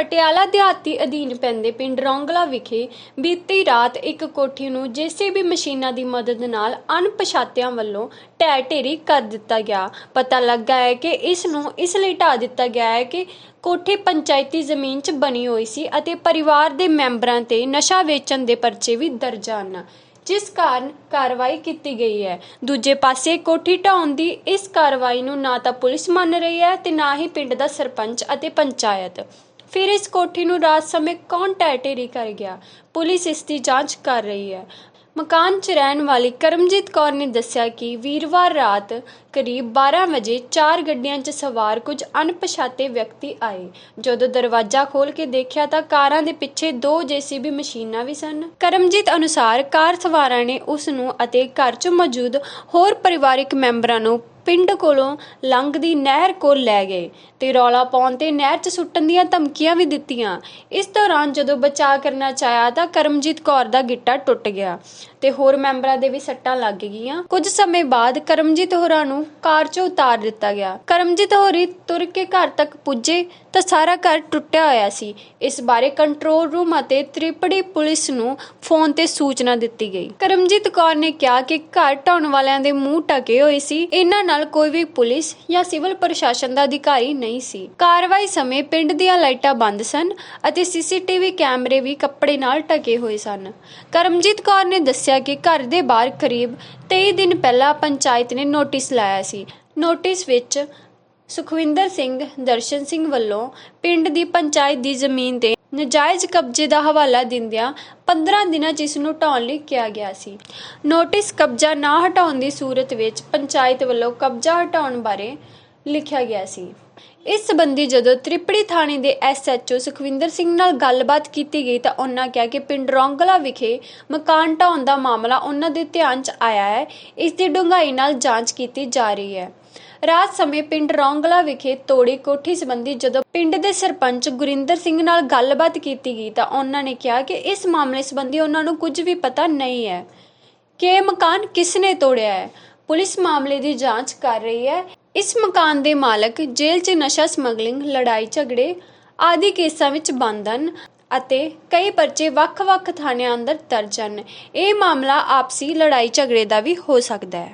ਪਟਿਆਲਾ ਦਿਹਾਤੀ ਅਧੀਨ ਪੈਂਦੇ ਪਿੰਡ ਰੌਂਗਲਾ ਵਿਖੇ ਬੀਤੀ ਰਾਤ ਇੱਕ ਕੋਠੀ ਨੂੰ ਜੀਸੀਬੀ ਮਸ਼ੀਨਾਂ ਦੀ ਮਦਦ ਨਾਲ ਅਣਪਛਾਤਿਆਂ ਵੱਲੋਂ ਢਹਿ ਢੇਰੀ ਕਰ ਦਿੱਤਾ ਗਿਆ। ਪਤਾ ਲੱਗਾ ਹੈ ਕਿ ਇਸ ਨੂੰ ਇਸ ਲਈ ਢਾਹ ਦਿੱਤਾ ਗਿਆ ਹੈ ਕਿ ਕੋਠੀ ਪੰਚਾਇਤੀ ਜ਼ਮੀਨ 'ਚ ਬਣੀ ਹੋਈ ਸੀ ਅਤੇ ਪਰਿਵਾਰ ਦੇ ਮੈਂਬਰਾਂ ਤੇ ਨਸ਼ਾ ਵੇਚਣ ਦੇ ਪਰਚੇ ਵੀ ਦਰਜ ਹਨ, ਜਿਸ ਕਾਰਨ ਕਾਰਵਾਈ ਕੀਤੀ ਗਈ ਹੈ। ਦੂਜੇ ਪਾਸੇ ਕੋਠੀ ਢਾਉਣ ਦੀ ਇਸ ਕਾਰਵਾਈ ਨੂੰ ਨਾ ਤਾਂ ਪੁਲਿਸ ਮੰਨ ਰਹੀ ਹੈ ਤੇ ਨਾ ਹੀ ਪਿੰਡ ਦਾ ਸਰਪੰਚ ਅਤੇ ਪੰਚਾਇਤ। ਫਿਰ ਇਸ ਕੋਠੀ ਨੂੰ ਰਾਤ ਸਮੇਂ ਕੌਣ ਢਹਿ ਕਰ ਗਿਆ? ਪੁਲਿਸ ਇਸ ਦੀ ਜਾਂਚ ਕਰ ਰਹੀ ਹੈ। ਮਕਾਨ 'ਚ ਰਹਿਣ ਵਾਲੀ ਕਰਮਜੀਤ ਕੌਰ ਨੇ ਦੱਸਿਆ ਕਿ ਵੀਰਵਾਰ ਰਾਤ ਕਰੀਬ 12 ਵਜੇ ਚਾਰ ਗੱਡੀਆਂ 'ਚ ਸਵਾਰ ਕੁਝ ਅਣਪਛਾਤੇ ਵਿਅਕਤੀ ਆਏ। ਜਦੋਂ ਦਰਵਾਜ਼ਾ ਖੋਲ ਕੇ ਦੇਖਿਆ ਤਾਂ ਕਾਰਾਂ ਦੇ ਪਿੱਛੇ ਦੋ ਜੀਸੀਬੀ ਮਸ਼ੀਨਾਂ ਵੀ ਸਨ। ਕਰਮਜੀਤ ਅਨੁਸਾਰ ਕਾਰ ਸਵਾਰਾਂ ਨੇ ਉਸ ਨੂੰ ਅਤੇ ਘਰ 'ਚ ਮੌਜੂਦ ਹੋਰ ਪਰਿਵਾਰਕ ਮੈਂਬਰਾਂ ਨੂੰ ਪਿੰਡ ਕੋਲੋਂ ਲੰਘਦੀ ਨਹਿਰ ਕੋਲ ਲੈ ਗਏ ਤੇ ਰੌਲਾ ਪਾਉਣ ਤੇ ਨਹਿਰ 'ਚ ਸੁੱਟਣ ਦੀਆਂ ਧਮਕੀਆਂ ਵੀ ਦਿੱਤੀਆਂ। ਇਸ ਦੌਰਾਨ ਜਦੋਂ ਬਚਾਅ ਕਰਨਾ ਚਾਹਿਆ ਤਾਂ ਕਰਮਜੀਤ ਕੌਰ ਦਾ ਗਿੱਟਾ ਟੁੱਟ ਗਿਆ ਤੇ ਹੋਰ ਮੈਂਬਰਾਂ ਦੇ ਵੀ ਸੱਟਾਂ ਲੱਗ ਗਈਆਂ। ਕੁਝ ਸਮੇਂ ਬਾਅਦ ਕਰਮਜੀਤ ਹੋਰਾਂ ਨੂੰ ਕਾਰ 'ਚੋਂ ਉਤਾਰ ਦਿੱਤਾ ਗਿਆ। ਕਰਮਜੀਤ ਹੋਰੀ ਤੁਰ ਕੇ ਘਰ ਤੱਕ ਪੁੱਜੇ ਤਾਂ ਸਾਰਾ ਘਰ ਟੁੱਟਿਆ ਹੋਇਆ ਸੀ। ਇਸ ਬਾਰੇ ਕੰਟਰੋਲ ਰੂਮ ਅਤੇ ਤ੍ਰਿਪੜੀ ਪੁਲਿਸ ਨੂੰ ਫੋਨ ਤੇ ਸੂਚਨਾ ਦਿੱਤੀ ਗਈ। ਕਰਮਜੀਤ ਕੌਰ ਨੇ ਕਿਹਾ ਕਿ ਘਰ ਢਾਉਣ ਵਾਲਿਆਂ ਦੇ ਮੂੰਹ ਢਕੇ ਹੋਏ ਸੀ। ਇਹਨਾਂ ਨਾਲ ਨਾਲ ਕੋਈ ਵੀ ਪੁਲਿਸ ਜਾਂ ਸਿਵਲ ਪ੍ਰਸ਼ਾਸਨ ਦਾ ਅਧਿਕਾਰੀ ਨਹੀਂ ਸੀ। ਕਾਰਵਾਈ ਸਮੇਂ ਪਿੰਡ ਦੀਆਂ ਲਾਈਟਾਂ ਬੰਦ ਸਨ ਅਤੇ ਸੀਸੀਟੀਵੀ ਕੈਮਰੇ ਵੀ ਕੱਪੜੇ ਨਾਲ ਢਕੇ ਹੋਏ ਸਨ। ਕਰਮਜੀਤ ਕੌਰ ਨੇ ਦੱਸਿਆ ਕਿ ਘਰ ਦੇ ਬਾਹਰ ਕਰੀਬ 23 ਦਿਨ ਪਹਿਲਾਂ ਪੰਚਾਇਤ ਨੇ ਨੋਟਿਸ ਲਾਇਆ ਸੀ। ਨੋਟਿਸ ਵਿੱਚ ਸੁਖਵਿੰਦਰ ਸਿੰਘ, ਦਰਸ਼ਨ ਸਿੰਘ ਵੱਲੋਂ ਪਿੰਡ ਦੀ ਪੰਚਾਇਤ ਦੀ ਜ਼ਮੀਨ ਤੇ ਨਜਾਇਜ਼ ਕਬਜ਼ੇ ਦਾ ਹਵਾਲਾ ਦਿੰਦਿਆਂ 15 ਦਿਨਾਂ 'ਚ ਇਸ ਨੂੰ ਢਾਉਣ ਲਈ ਕਿਹਾ ਗਿਆ ਸੀ। ਨੋਟਿਸ ਕਬਜ਼ਾ ਨਾ ਹਟਾਉਣ ਦੀ ਸੂਰਤ ਵਿੱਚ ਪੰਚਾਇਤ ਵੱਲੋਂ ਕਬਜ਼ਾ ਹਟਾਉਣ ਬਾਰੇ ਲਿਖਿਆ ਗਿਆ ਸੀ। ਇਸ ਸੰਬੰਧੀ ਜਦੋਂ ਤ੍ਰਿਪੜੀ ਥਾਣੇ ਦੇ ਐਸਐਚਓ ਸੁਖਵਿੰਦਰ ਸਿੰਘ ਨਾਲ ਗੱਲਬਾਤ ਕੀਤੀ ਗਈ ਤਾਂ ਉਹਨਾਂ ਕਿਹਾ ਕਿ ਪਿੰਡ ਰੌਂਗਲਾ ਵਿਖੇ ਮਕਾਨ ਢਾਉਣ ਦਾ ਮਾਮਲਾ ਉਹਨਾਂ ਦੇ ਧਿਆਨ 'ਚ ਆਇਆ ਹੈ। ਇਸ ਦੀ ਡੂੰਘਾਈ ਨਾਲ ਜਾਂਚ ਕੀਤੀ ਜਾ ਰਹੀ ਹੈ। ਰਾਤ ਸਮੇਂ ਪਿੰਡ ਰੌਂਗਲਾ ਵਿਖੇ ਤੋੜੀ ਕੋਠੀ ਸੰਬੰਧੀ ਜਦੋਂ ਪਿੰਡ ਦੇ ਸਰਪੰਚ ਗੁਰਿੰਦਰ ਸਿੰਘ ਨਾਲ ਗੱਲਬਾਤ ਕੀਤੀ ਗਈ ਤਾਂ ਉਹਨਾਂ ਨੇ ਕਿਹਾ ਕਿ ਇਸ ਮਾਮਲੇ ਸੰਬੰਧੀ ਉਹਨਾਂ ਨੂੰ ਕੁਝ ਵੀ ਪਤਾ ਨਹੀਂ ਹੈ ਕਿ ਇਹ ਮਕਾਨ ਕਿਸ ਨੇ ਤੋੜਿਆ ਹੈ। ਪੁਲਿਸ ਮਾਮਲੇ ਦੀ ਜਾਂਚ ਕਰ ਰਹੀ ਹੈ। ਇਸ ਮਕਾਨ ਦੇ ਮਾਲਕ ਜੇਲ੍ਹ 'ਚ ਨਸ਼ਾ ਸਮਗਲਿੰਗ, ਲੜਾਈ ਝਗੜੇ ਆਦਿ ਕੇਸਾਂ ਵਿੱਚ ਬੰਦ ਹਨ ਅਤੇ ਕਈ ਪਰਚੇ ਵੱਖ-ਵੱਖ ਥਾਣਿਆਂ ਅੰਦਰ ਦਰਜ ਹਨ। ਇਹ ਮਾਮਲਾ ਆਪਸੀ ਲੜਾਈ ਝਗੜੇ ਦਾ ਵੀ ਹੋ ਸਕਦਾ ਹੈ।